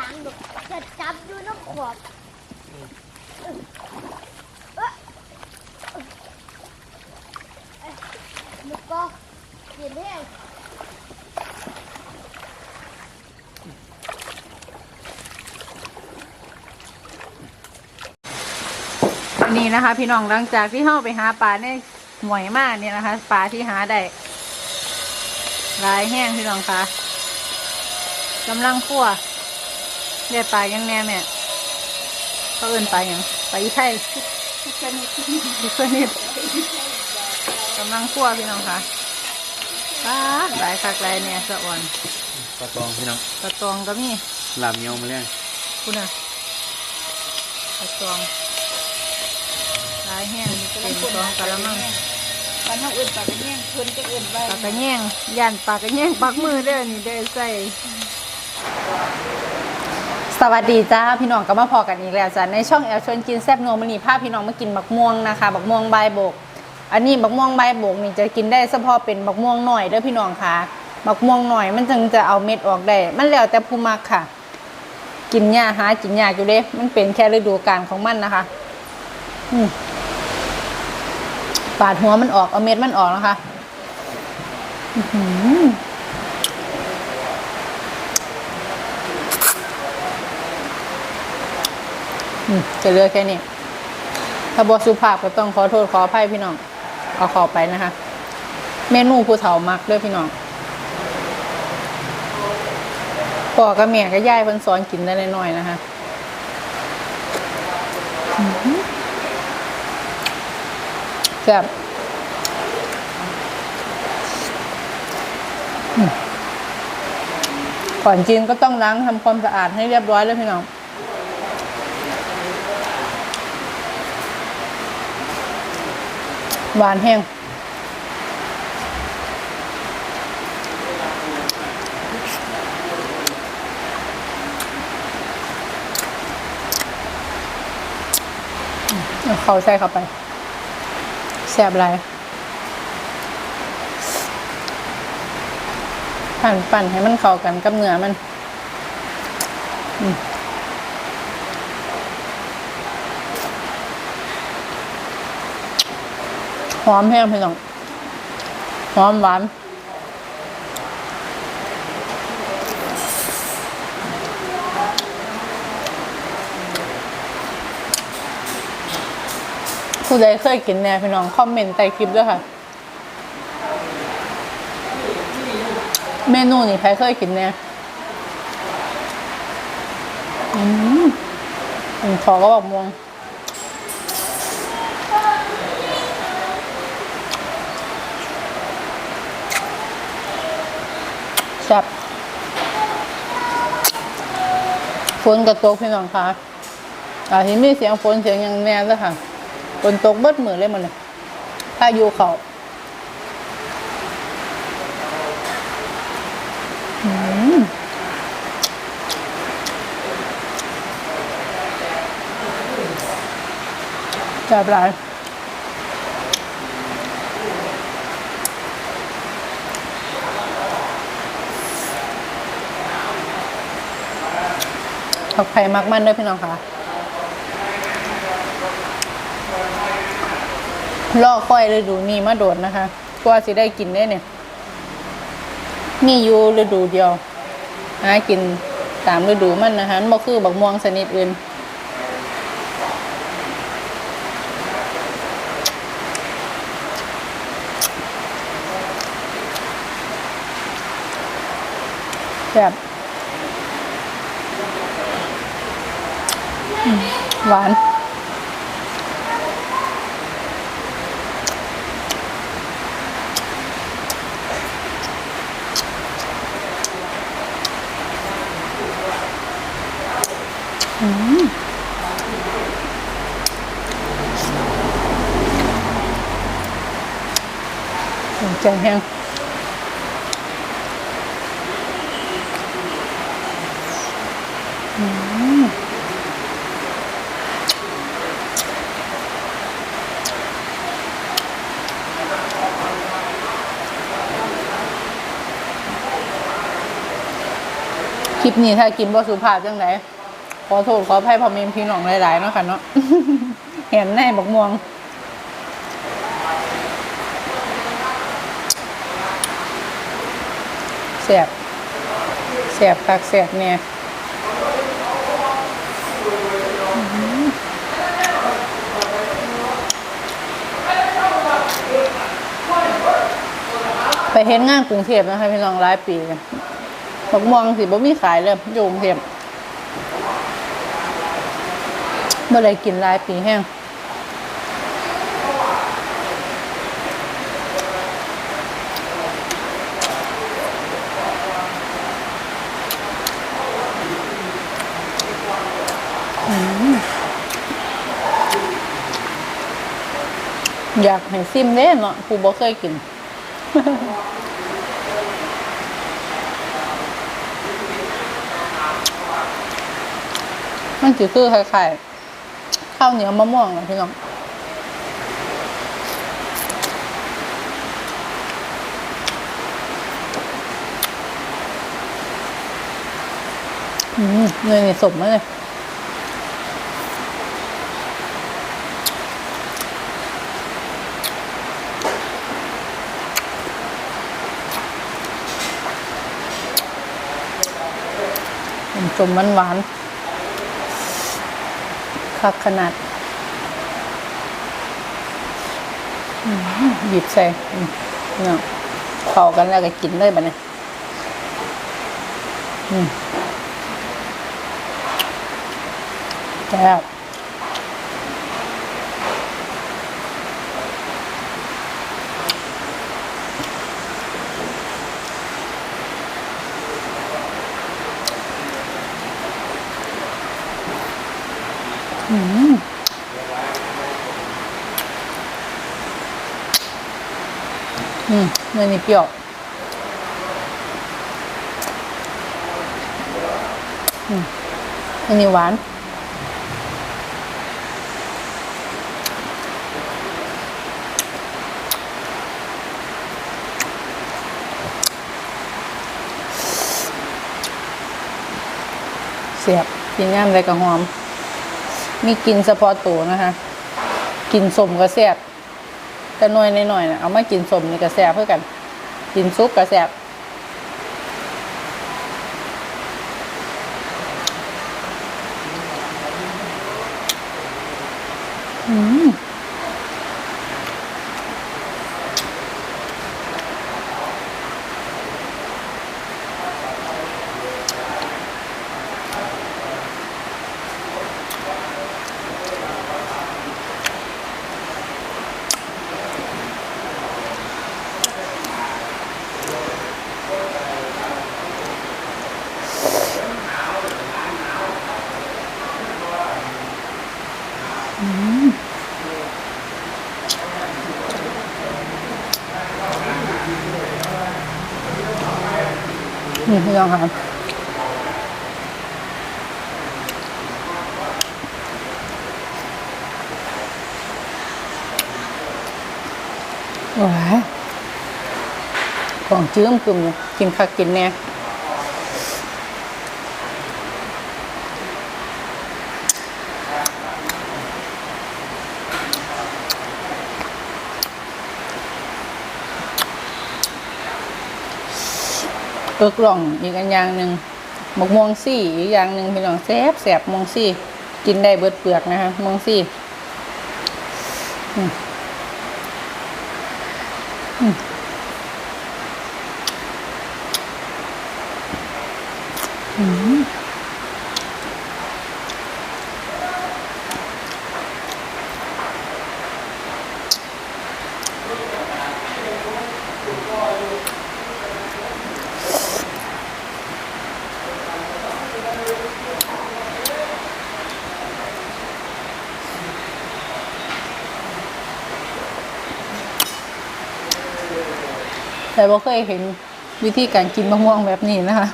างแบบจะจับดูน้ำขอบนุกก็เห็นแห้งนี่นะคะ พี่น้องหลังจากที่เข้าไปหาปลาในห่วยมากเนี่ยนะคะปลาที่หาได้ลายแห้งพี่น้องคะกำลังขั่ว ได้ปลายังแน่แม่เขาเอินปลาอย่างปลาอีไทยทุกชนิดทุกชนิดกำลังคั่วพี่น้องคะปลาหลายคักหลายเนี่ยสะอ่อนปลาตองพี่น้องปลาตองก็มีลาบเงี้ยวมาเลี้ยงคุณอะปลาตองหลายแห้งเป็นตองกะละมังปลาเท่าอื่นปลากระแห้งเพิ่นจะอื่นไว้ปากกระแยงย่านปากกระแยงปักมือเด้อนี่เด้อใส่ สวัสดีจ้าพี่น้องก็มาพอกันอีกแล้วจ้ะในช่องแอลชวนกินแซ่บนัวมันนี่พาพพี่น้องมากินบักม่วงนะคะบักม่วงใบโบก อันนี้บักม่วงใบโบกนี่จะกินได้เฉพาะเป็นบักม่วงหน่อยเด้อพี่น้องค่ะบักม่วงหน่อยมันจึงจะเอาเม็ดออกได้มันแล้วแต่ผู้มักค่ะ กินยาหากินยากอยู่เด้ มันเป็นแค่ฤดูกาลของมันนะคะปาดหัวมันออกเอาเม็ดมันออกนะคะ อื้อหืออืม จะเลือกแค่นี้ ถ้าบอสุภาพก็ต้องขอโทษขออภัยพี่น้องเอาขอไปนะคะ เมนูผู้เฒ่ามักเด้วยพี่น้องพ่อกับแม่ก็ย่ายเพิ่นสอนกินได้น้อยๆนะคะแซ่บก่อนกินก็ต้องล้างทำความสะอาดให้เรียบร้อยเลยพี่น้อง หวานแห้งเอาเขาใส่เข้าไปแซ่บไรปั่นปั่นให้มันเข้ากันกับเนื้อมัน อืม หอมแห้งพี่น้องหอมหวานผู้ใดเคยกินแน่พี่น้องคอมเมนต์ใต้คลิปด้วยค่ะ เมนูนี่ใครเคยกินเนี่ยอืมขอก็บอกมวง แซ่บฝนกระตกพี่น้องคะอาที่มีเสียงฝนเสียงอย่างแน่เลยค่ะฝนตกเบิดมือเลยมันเลยพายุเขาแซ่บหลาย ผักไผ่มักมั่นด้วยพี่น้องค่ะลอกค่อยฤดูนี้มาโดดนะคะกว่าสิได้กินได้เนี่ย มีอยู่ฤดูเดียวหากินตามฤดูมันนะคะมันบ่คือบักม่วงชนิดอื่นแบบอืม หวานสนใจแห้ง คลิปนี้ถ้ากินบ่สุภาพจังไดขอโทษขออภัยพ่อแม่พี่น้องหลายๆเนาะค่ะเนาะเห็นแน่บักม่วงแสบแสบคักแสบเนี่ยไปเห็นงานกรุงเทพนะคะพี่น้องหลายปีกัน บักม่วงสิบ่มีขายเลยอยู่กรุงเทพเมื่อไรกินลายปีแห้งอยากให้ซิมเด้เนาะผู้บ่เคยกิน มันจะคือคล้ายๆข้าวเหนียวมะม่วงนะพี่น้องอืมเนยนี่สมมากเลยผมมหวานหวาน คักขนาดหยิบใส่เนาะเผากันแล้วก็กินเลยบ้านี้แซ่บ อืมอืมเนยนี่เปรี้ยวอืมอันนี้หวาน เสียบกินย่ามไรกับหอม มีกลินเฉพาะตัวนะคะ กินสมก็แซบแต่น้อยหน่อยๆนะเอามากินสมนี่ก็แซบเพื่อกัน กินซุปก็แซบ นี่พี่น้องครับว้าของจื้มกึ่มกินคักกินแน่ เอิกล่องอีกอันอย่างหนึ่งหมกม่วงซี่อีกอย่างหนึ่งพี่น้องแซ่บแซ่บม่วงซี่ กินได้เบิดเปลือกนะคะม่วงซี่ อืมอืม แต่ว่าเคยเห็นวิธีการกินมะม่วงแบบนี้นะคะ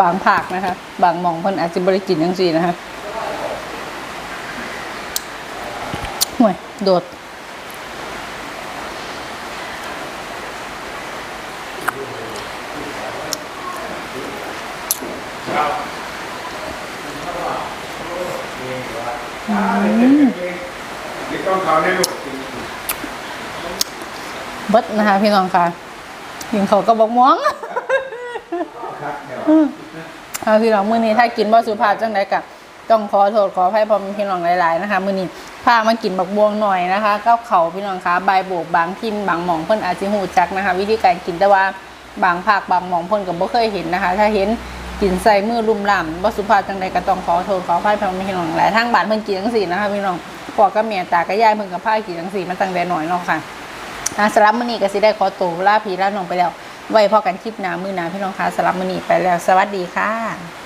บางภาคนะคะ บางหมองเพิ่นอาจจะบริกินจังซี่นะคะห่วยโดดนี่ต้อ เขาในลูกเบิดนะคะ พี่น้องค่ะกินเขาวก็บอกม่วงอืมเอาพี่น้องมื้อนี้ถ้ากินบ่สุภาพจังไดก็ต้องขอโทษขออภัยพ่อแม่พี่น้องหลายๆนะคะ มื้อนี้พามากินบักบวงหน่อยนะคะกับเขาวพี่น้องคะใบายโบกบางทิมบางหม่องเพิ่นอาจสิฮู้จักนะคะ วิธีการกินแต่ว่าบางภาคบางหม่องเพิ่นก็บ่เคยเห็นนะคะ ถ้าเห็นกินใส่มือลุ่มล่ำบ่สุภาพจังไดก็ต้องขอโทษขออภัยพ่อแม่พี่น้องหลายทางบ้านเพิ่นกินจังซี่นะคะพี่น้องพ่อกับแม่ตากับยายเพิ่นก็พากินจังซี่มาตั้งแต่น้อยเนาะค่ะ อะสลับมือนี้ก็สิได้ขอตัวลาพี่ลาน้องไปแล้ว ไว้พอกันคลิปหน้ามือหน้าพี่น้องคะสลับมือนี้ไปแล้ว สวัสดีค่ะ